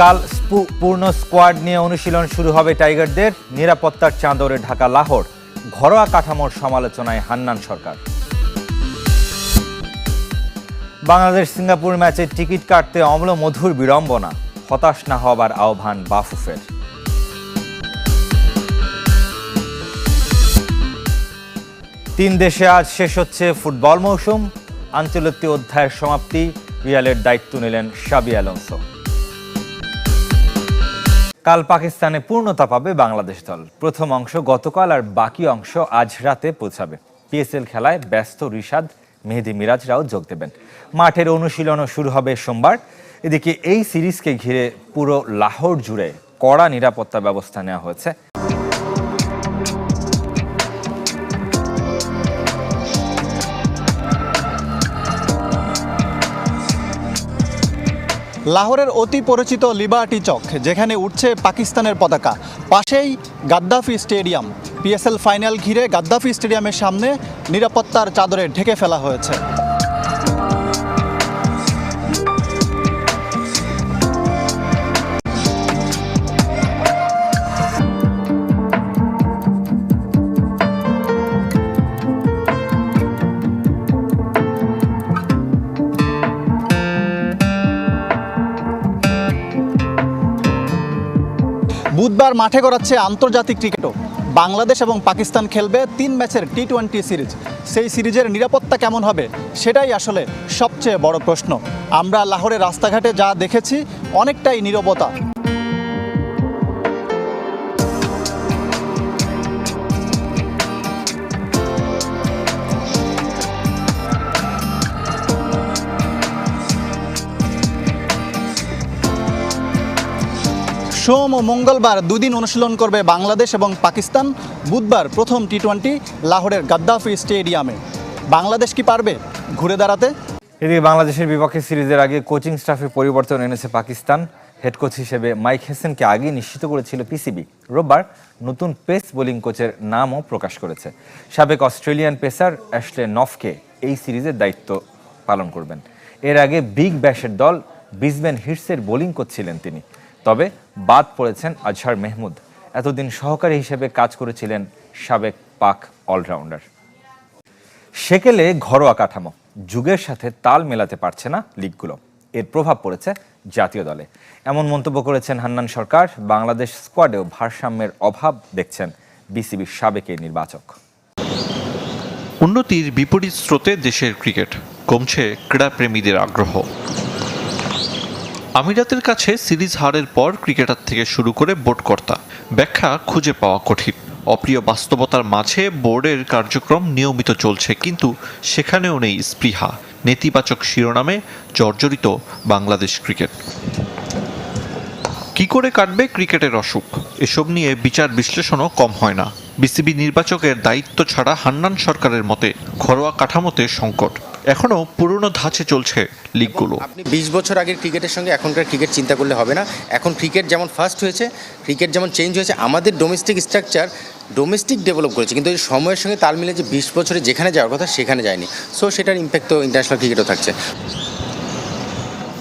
কাল পূর্ণ স্কোয়াড নিয়ে অনুশীলন শুরু হবে টাইগারদের। নিরাপত্তার চাঁদরে ঢাকা লাহোর। ঘরোয়া কাঠামোর সমালোচনায় হান্নান সরকার। বাংলাদেশ সিঙ্গাপুর ম্যাচের টিকিট কাটতে অম্ল মধুর বিড়ম্বনা। হতাশ না হবার আহ্বান বাফুফের। তিন দেশে আজ শেষ হচ্ছে ফুটবল মৌসুম। আঞ্চলিক অধ্যায়ের সমাপ্তি। রিয়ালের দায়িত্ব নিলেন সাবি আলোনসো কাল পাকিস্তানে পূর্ণতা পাবে বাংলাদেশ দল। প্রথম অংশ গতকাল আর বাকি অংশ আজ রাতে পৌঁছাবে। পিএসএল খেলায় ব্যস্ত রিশাদ, মেহেদি মিরাজরাও যোগ দেবেন। মাঠের অনুশীলনও শুরু হবে সোমবার। এদিকে এই সিরিজকে ঘিরে পুরো লাহোর জুড়ে কড়া নিরাপত্তা ব্যবস্থা নেওয়া হয়েছে। লাহোরের অতি পরিচিত লিবার্টি চক যেখানে উঠছে পাকিস্তানের পতাকা। পাশেই গাদ্দাফি স্টেডিয়াম। পিএসএল ফাইনাল ঘিরে গাদ্দাফি স্টেডিয়ামের সামনে নিরাপত্তার চাদরে ঢেকে ফেলা হয়েছে। বুধবার মাঠে গড়াচ্ছে আন্তর্জাতিক ক্রিকেটও। বাংলাদেশ এবং পাকিস্তান খেলবে তিন ম্যাচের টি টোয়েন্টি সিরিজ। সেই সিরিজের নিরাপত্তা কেমন হবে, সেটাই আসলে সবচেয়ে বড় প্রশ্ন। আমরা লাহোরের রাস্তাঘাটে যা দেখেছি, অনেকটাই নীরবতা। সোম ও মঙ্গলবার দুদিন অনুশীলন করবে বাংলাদেশ এবং পাকিস্তান। বুধবার প্রথম টি টোয়েন্টি লাহোরের গাদ্দাফি স্টেডিয়ামে। বাংলাদেশ কি পারবে ঘুরে দাঁড়াতে? এদিকে বাংলাদেশের বিপক্ষে সিরিজের আগে কোচিং স্টাফে পরিবর্তন এনেছে পাকিস্তান। হেড কোচ হিসেবে মাইক হেসেনকে আগেই নিশ্চিত করেছিল পিসিবি রোববার নতুন পেস বোলিং কোচের নামও প্রকাশ করেছে। সাবেক অস্ট্রেলিয়ান পেসার অ্যাশলে নফকে এই সিরিজের দায়িত্ব পালন করবেন। এর আগে বিগ ব্যাশের দল ব্রিসবেন হিটসের বোলিং কোচ ছিলেন তিনি। তবে বাদ পড়েছেন আজহার মেহমুদ। এতদিন সহকারী হিসেবে কাজ করেছিলেন সাবেক পাক অলরাউন্ডার। সেকেলে ঘরোয়া কাঠামো, যুগের সাথে তাল মেলাতে পারছে না লিগগুলো। এর প্রভাব পড়েছে জাতীয় দলে। এমন মন্তব্য করেছেন হান্নান সরকার, বাংলাদেশ স্কোয়াডেও ভারসাম্যের অভাব দেখছেন বিসিবির সাবেক এই নির্বাচক। উন্নতির বিপরীত স্রোতে দেশের ক্রিকেট, কমছে ক্রীড়াপ্রেমীদের আগ্রহ। আমিরাতের কাছে সিরিজ হারের পর ক্রিকেটার থেকে শুরু করে বোর্ডকর্তা। ব্যাখ্যা খুঁজে পাওয়া কঠিন। অপ্রিয় বাস্তবতার মাঝে বোর্ডের কার্যক্রম নিয়মিত চলছে, কিন্তু সেখানেও নেই স্পৃহা। নেতিবাচক শিরোনামে জর্জরিত বাংলাদেশ ক্রিকেট। কি করে কাটবে ক্রিকেটের অসুখ? এসব নিয়ে বিচার বিশ্লেষণও কম হয় না। বিসিবি নির্বাচকের দায়িত্ব ছাড়া হান্নান সরকারের মতে ঘরোয়া কাঠামোতে সংকট। এখনও পুরনো ধাঁচে চলছে লিগগুলো আপনি বিশ বছর আগের ক্রিকেটের সঙ্গে এখনকার ক্রিকেট চিন্তা করলে হবে না। এখন ক্রিকেট যেমন ফার্স্ট হয়েছে, ক্রিকেট যেমন চেঞ্জ হয়েছে, আমাদের ডোমেস্টিক স্ট্রাকচার ডোমেস্টিক ডেভেলপ করেছে। কিন্তু সময়ের সঙ্গে তাল মিলে যে বিশ বছরে যেখানে যাওয়ার কথা সেখানে যায়নি। সো সেটার ইম্প্যাক্ট তো ইন্টারন্যাশনাল ক্রিকেটও থাকছে।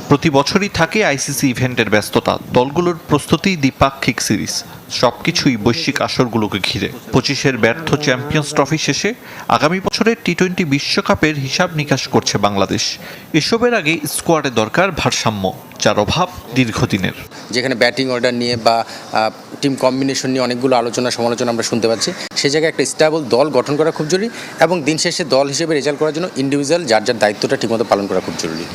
প্রতি বছরই থাকে আইসিসি ইভেন্টের ব্যস্ততা। দলগুলোর প্রস্তুতি দ্বিপাক্ষিক সিরিজ। সবকিছুই বৈশ্বিক আসরগুলোকে ঘিরে। পঁচিশের ব্যর্থ চ্যাম্পিয়ন্স ট্রফি শেষে আগামী বছরের টি টোয়েন্টি বিশ্বকাপের হিসাব নিকাশ করছে বাংলাদেশ। এসবের আগে স্কোয়াডে দরকার ভারসাম্য, যার অভাব দীর্ঘদিনের। যেখানে ব্যাটিং অর্ডার নিয়ে বা টিম কম্বিনেশন নিয়ে অনেকগুলো আলোচনা, সমালোচনা আমরা শুনতে পাচ্ছি। সে জায়গায় একটা স্টেবল দল গঠন করা খুব জরুরি এবং দিন শেষে দল হিসেবে রেজাল্ট করার জন্য ইন্ডিভিজুয়াল যার যার দায়িত্বটা ঠিকমতো পালন করা খুব জরুরি।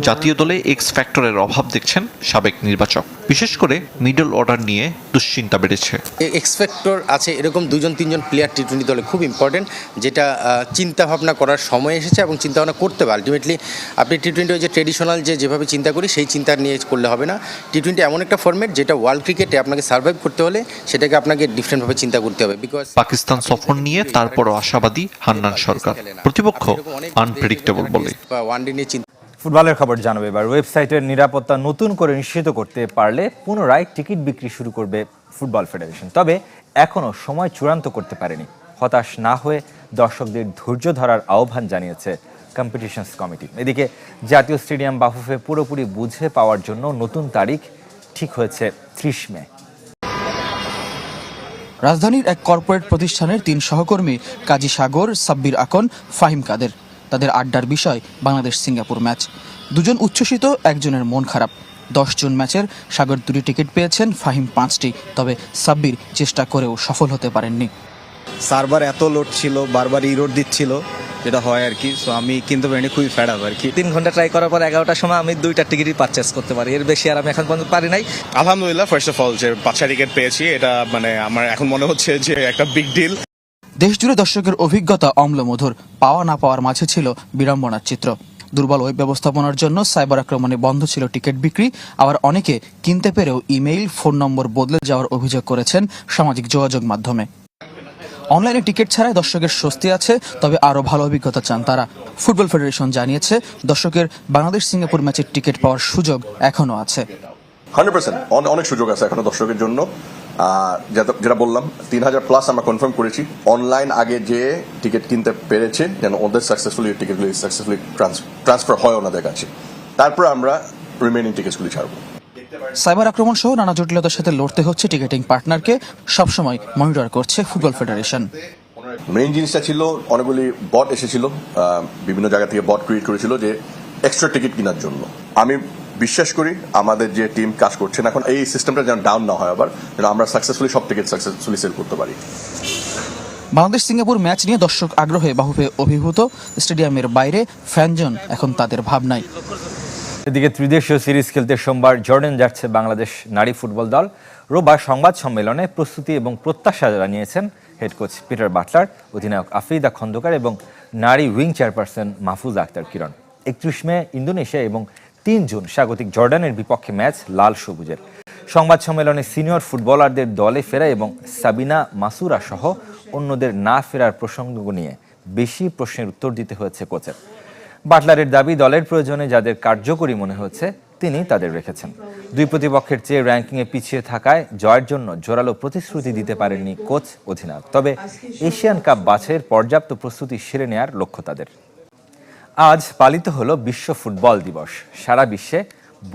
জাতীয় দলে এক্স ফ্যাক্টরের অভাব দেখছেন সাবেক নির্বাচক। বিশেষ করে মিডল অর্ডার নিয়ে দুশ্চিন্তা বেড়েছে। এক্সপেক্টর আছে এরকম দুজন তিনজন প্লেয়ার টি টোয়েন্টি দলে খুব ইম্পর্টেন্ট যেটা আহ, চিন্তা ভাবনা করার সময় এসেছে এবং চিন্তা ভাবনা করতে হবে। আলটিমেটলি আপনি টি টোয়েন্টি যে ট্রেডিশনাল যে যেভাবে চিন্তা করি সেই চিন্তা নিয়ে করলে হবে না। টি টোয়েন্টি এমন একটা ফর্মেট যেটা ওয়ার্ল্ড ক্রিকেটে আপনাকে সার্ভাইভ করতে হলে সেটাকে আপনাকে ডিফারেন্টভাবে চিন্তা করতে হবে বিকজ পাকিস্তান সফর নিয়ে তারপরও আশাবাদী হান্নান সরকার। প্রতিপক্ষ আনপ্রেডিক্টেবল বলে। ওয়ানডে নিয়ে চিন্তা ফুটবলের খবর জানাবে এবার। ওয়েবসাইটের নিরাপত্তা নতুন করে নিশ্চিত করতে পারলে পুনরায় টিকিট বিক্রি শুরু করবে ফুটবল ফেডারেশন। তবে এখনও সময় চূড়ান্ত করতে পারেনি। হতাশ না হয়ে দর্শকদের ধৈর্য ধরার আহ্বান জানিয়েছে কম্পিটিশনস কমিটি। এদিকে জাতীয় স্টেডিয়াম বাফুফে পুরোপুরি বুঝে পাওয়ার জন্য নতুন তারিখ ঠিক হয়েছে ত্রিশ মে। রাজধানীর এক কর্পোরেট প্রতিষ্ঠানের তিন সহকর্মী কাজী সাগর সাব্বির আকন ফাহিম কাদের। তাদের আড্ডার বিষয় বাংলাদেশ সিঙ্গাপুর ম্যাচ। দুজন উচ্ছ্বসিত একজনের মন খারাপ। দশ জন ম্যাচের সাগর দুটি টিকিট পেয়েছেন ফাহিম পাঁচটি। তবে সাব্বির চেষ্টা করেও সফল হতে পারেননি। সার্ভার এত লোড ছিল বারবার ইরোড দিচ্ছিল যেটা হয় আর কি। সো আমি কিনতে পারিনি খুবই ফ্যাড আপ আর কি। তিন ঘণ্টা ট্রাই করার পর এগারোটার সময় আমি দুইটা টিকিটই পারচেস করতে পারি। এর বেশি আর আমি এখন পর্যন্ত পারি নাই। আলহামদুলিল্লাহ ফার্স্ট অফ অল যে পাঁচটা টিকিট পেয়েছি এটা মানে আমার এখন মনে হচ্ছে যে একটা বিগ ডিল দেশজুড়ে দর্শকের অভিজ্ঞতা অম্লমধুর, পাওয়া না পাওয়ার মাঝে ছিল বিড়ম্বনার চিত্র। দুর্বল ওয়েব ব্যবস্থাপনার জন্য সাইবার আক্রমণে বন্ধ ছিল টিকিট বিক্রি, আবার অনেকে কিনতে পেরেও ইমেইল, ফোন নম্বর বদলে যাওয়ার অভিযোগ করেছেন সামাজিক যোগাযোগ মাধ্যমে। অনলাইনে টিকিট ছাড়াই দর্শকের স্বস্তি আছে, তবে আরও ভালো অভিজ্ঞতা চান তারা। ফুটবল ফেডারেশন জানিয়েছে, দর্শকের বাংলাদেশ সিঙ্গাপুর ম্যাচের টিকিট পাওয়ার সুযোগ এখনও আছে। হান্ড্রেড অনেক সুযোগ আছে এখনও দর্শকের জন্য। যেটা- বললাম তিন হাজার প্লাস আমরা কনফার্ম করেছি। অনলাইন আগে যে টিকিট কিনতে পেরেছে যেন ওদের সাকসেসফুলি টিকিটগুলি সাকসেসফুলি ট্রান্সফার হয় ওনাদের কাছে। তারপর আমরা রিমেনিং টিকিটসগুলি ছাড়বো। সাইবার আক্রমণ সহ নানা জটিলতার সাথে লড়তে হচ্ছে টিকিটিং পার্টনারকে সবসময় মনিটর করছে ফুটবল ফেডারেশন মেইন জিনিসটা ছিল অনেকগুলি বট এসেছিল বিভিন্ন জায়গা থেকে বট ক্রিয়েট করেছিল যে এক্সট্রা টিকিট কেনার জন্য। আমি বিশ্বাস করি আমাদের যে টিম কাজ করছেন এখন এই সিস্টেমটা যেন ডাউন না হয় আবার যেন আমরা সাকসেসফুলি সব টিকিট সাকসেসফুলি সেল করতে পারি। বাংলাদেশ সিঙ্গাপুর ম্যাচ নিয়ে দর্শক আগ্রহে বাহুবে অভিভূত। স্টেডিয়ামের বাইরে ফ্যানজন এখন তাদের ভাবনায়। এদিকে ত্রিদেশীয় সিরিজ খেলতে সোমবার জর্ডান যাচ্ছে বাংলাদেশ নারী ফুটবল দল। রোববার সংবাদ সম্মেলনে প্রস্তুতি এবং প্রত্যাশা জানিয়েছেন হেড কোচ পিটার বাটলার অধিনায়ক আফ্রিদা খন্দকার এবং নারী উইং চেয়ারপারসন মাহফুজ আক্তার কিরণ। একত্রিশ মে ইন্দোনেশিয়া এবং তিন জুন স্বাগতিক জর্ডানের বিপক্ষে ম্যাচ লাল সবুজের। সংবাদ সম্মেলনে সিনিয়র ফুটবলারদের দলে ফেরা এবং সাবিনা মাসুরা সহ অন্যদের না ফেরার প্রসঙ্গ নিয়ে বেশি প্রশ্নের উত্তর দিতে হয়েছে কোচের। বাটলারের দাবি, দলের প্রয়োজনে যাদের কার্যকরী মনে হচ্ছে, তিনি তাদের রেখেছেন। দুই প্রতিপক্ষের চেয়ে র্যাঙ্কিংয়ে পিছিয়ে থাকায় জয়ের জন্য জোরালো প্রতিশ্রুতি দিতে পারেননি কোচ, অধিনায়ক। তবে এশিয়ান কাপ বাছের পর্যাপ্ত প্রস্তুতি সেরে নেয়ার লক্ষ্য তাদের। আজ পালিত হলো বিশ্ব ফুটবল দিবস। সারা বিশ্বে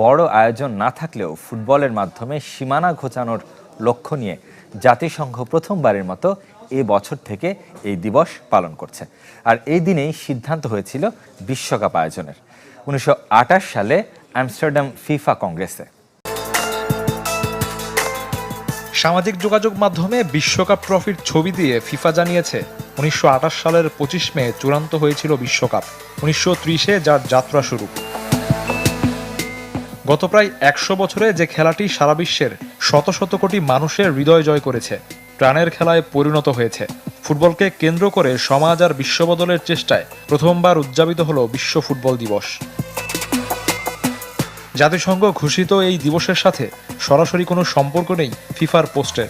বড় আয়োজন না থাকলেও ফুটবলের মাধ্যমে সীমানা ঘোচানোর লক্ষ্য নিয়ে জাতিসংঘ প্রথমবারের মতো এ বছর থেকে এই দিবস পালন করছে। আর এই দিনেই সিদ্ধান্ত হয়েছিল বিশ্বকাপ আয়োজনের। উনিশশো আটাশ সালে আমস্টারডাম ফিফা কংগ্রেসে। সামাজিক যোগাযোগ মাধ্যমে বিশ্বকাপ ট্রফির ছবি দিয়ে ফিফা জানিয়েছে, উনিশশো আঠাশ সালের পঁচিশ মে চূড়ান্ত হয়েছিল বিশ্বকাপ, উনিশশো ত্রিশে যার যাত্রা শুরু। গত প্রায় একশো বছরে যে খেলাটি সারা বিশ্বের শত শত কোটি মানুষের হৃদয় জয় করেছে, প্রাণের খেলায় পরিণত হয়েছে। ফুটবলকে কেন্দ্র করে সমাজ আর বিশ্ব বদলের চেষ্টায় প্রথমবার উদযাপিত হলো বিশ্ব ফুটবল দিবস। জাতিসংঘ ঘোষিত এই দিবসের সাথে সরাসরি কোনো সম্পর্ক নেই ফিফার পোস্টের।